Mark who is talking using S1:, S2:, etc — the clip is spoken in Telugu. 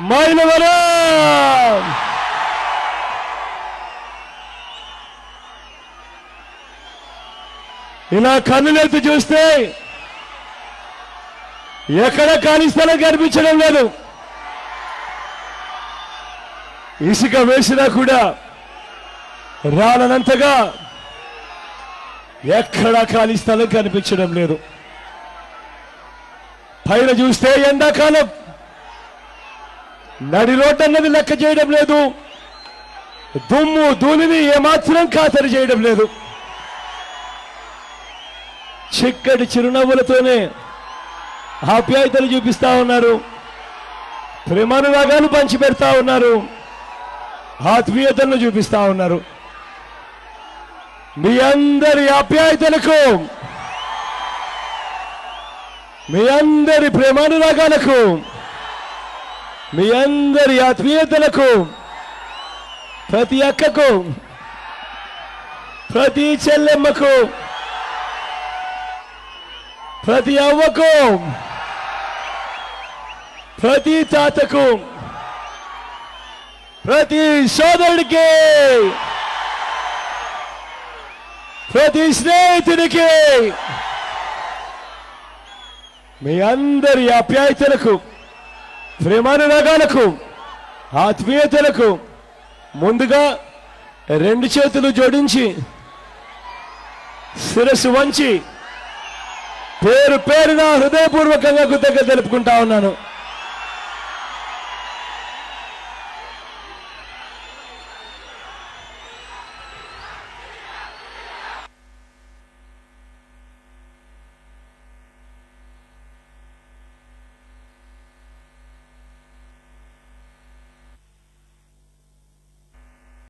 S1: మైలవరం ఇలా కన్నులెత్తి చూస్తే ఎక్కడ కానిస్తానో కనిపించడం లేదు. ఇసుక వేసినా కూడా రాలనంతగా ఎక్కడ ఖాళీ స్థలం కనిపించడం లేదు. పైన చూస్తే ఎండాకాలం. నడి అన్నది లెక్క చేయడం లేదు. దుమ్ము ధూళిని ఏమాత్రం ఖాతరు చేయడం లేదు. చిక్కటి చిరునవ్వులతోనే ఆప్యాయతలు చూపిస్తా ఉన్నారు. ప్రేమానురాగాలు పంచిపెడతా ఉన్నారు. ఆత్మీయతలను చూపిస్తా ఉన్నారు. మీ అందరి ఆప్యాయతలకు మీ అందరి ప్రేమానురాగాలకు మీ అందరి ఆత్మీయతలకు ప్రతి అక్కకు ప్రతి చెల్లెమ్మకు ప్రతి అవ్వకు ప్రతి తాతకు ప్రతి సోదరుడికి ప్రతి స్నేహితుడికి మీ అందరి ఆప్యాయతలకు ప్రేమానురాగాలకు ఆత్మీయతలకు ముందుగా రెండు చేతులు జోడించి శిరస్సు వంచి పేరు పేరున హృదయపూర్వకంగా కృతజ్ఞత తెలుపుకుంటా ఉన్నాను.